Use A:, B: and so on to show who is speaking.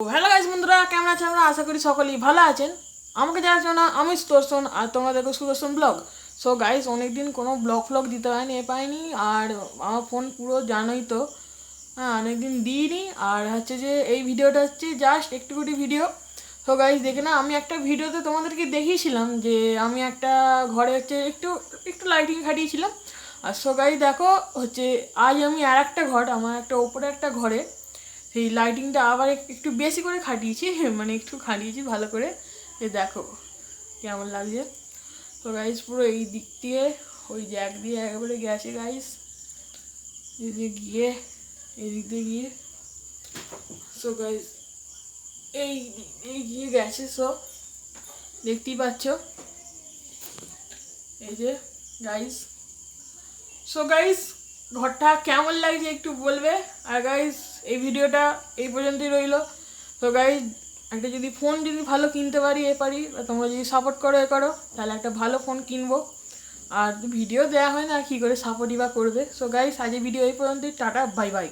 A: Hello guys বন্ধুরা, কেমন আছেন আমরা আশা করি সকলেই ভালো আছেন। আমাকে যারা চেনো না, আমি সুদর্শন আর তোমরা দেখো সুদর্শন ব্লগ। সো গাইজ অনেকদিন কোনো ব্লগ ফ্লগ দিতে পারিনি, এ পাইনি আর আমার ফোন পুরো জানোই তো। হ্যাঁ অনেকদিন দিইনি। আর হচ্ছে যে এই ভিডিওটা হচ্ছে জাস্ট একটুকুটি ভিডিও সো গাইজ দেখে না আমি একটা ভিডিওতে তোমাদেরকে দেখিয়েছিলাম যে আমি একটা ঘরে হচ্ছে একটু একটু লাইটিং খাটিয়েছিলাম। আর সো গাইজ দেখো হচ্ছে, আজ আমি আর একটা ঘর, আমার একটা ওপরে একটা ঘরে সেই লাইটিংটা আবার একটু বেশি করে খাটিয়েছি মানে একটু খাটিয়েছি ভালো করে। এ দেখো কেমন লাগছে। তো গাইস পুরো এই দিক দিয়ে, ওই জ্যাক দিয়ে একেবারে গেছে গাইস এই যে গিয়ে, এই দিক দিয়ে গিয়ে। সো গাইস এই এই গিয়ে গেছে সো দেখতেই পাচ্ছ। এই যে গাইস সো গাইস ঘরটা কেমন লাগছে একটু বলবে? আর গাইজ এই ভিডিওটা এই পর্যন্তই রইল। তো গাইজ একটা যদি ফোন যদি ভালো কিনতে পারি, এ পারি, বা তোমরা যদি সাপোর্ট করো, এ করো, তাহলে একটা ভালো ফোন কিনবো। আর ভিডিও দেওয়া হয় না, কী করে সাপোর্টই বা করবে। সো গাইস এই ভিডিও এই পর্যন্তই, টাটা বাই বাই